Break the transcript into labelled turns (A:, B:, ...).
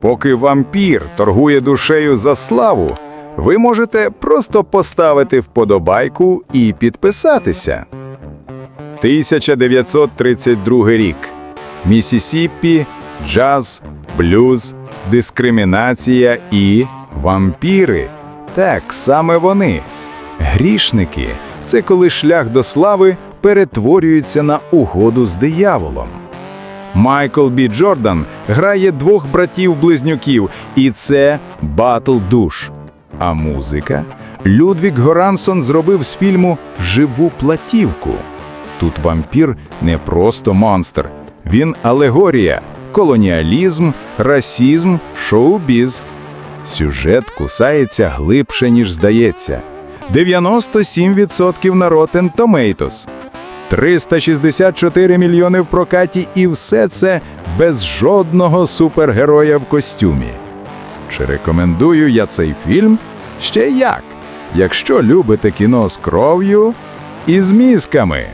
A: Поки вампір торгує душею за славу, ви можете просто поставити вподобайку і підписатися. 1932 рік. Місісіпі, джаз, блюз, дискримінація і вампіри. Так, саме вони. Грішники це коли шлях до слави перетворюється на угоду з дияволом. Майкл Бі Джордан грає двох братів-близнюків, і це батл душ. А музика Людвік Горансон зробив з фільму Живу платівку. Тут вампір не просто монстр, він алегорія, колоніалізм, расізм, шоу-біз. Сюжет кусається глибше, ніж здається. 97% на Rotten Tomatoes. 364 мільйони в прокаті, і все це без жодного супергероя в костюмі. Чи рекомендую я цей фільм? Ще як, якщо любите кіно з кров'ю і з мізками.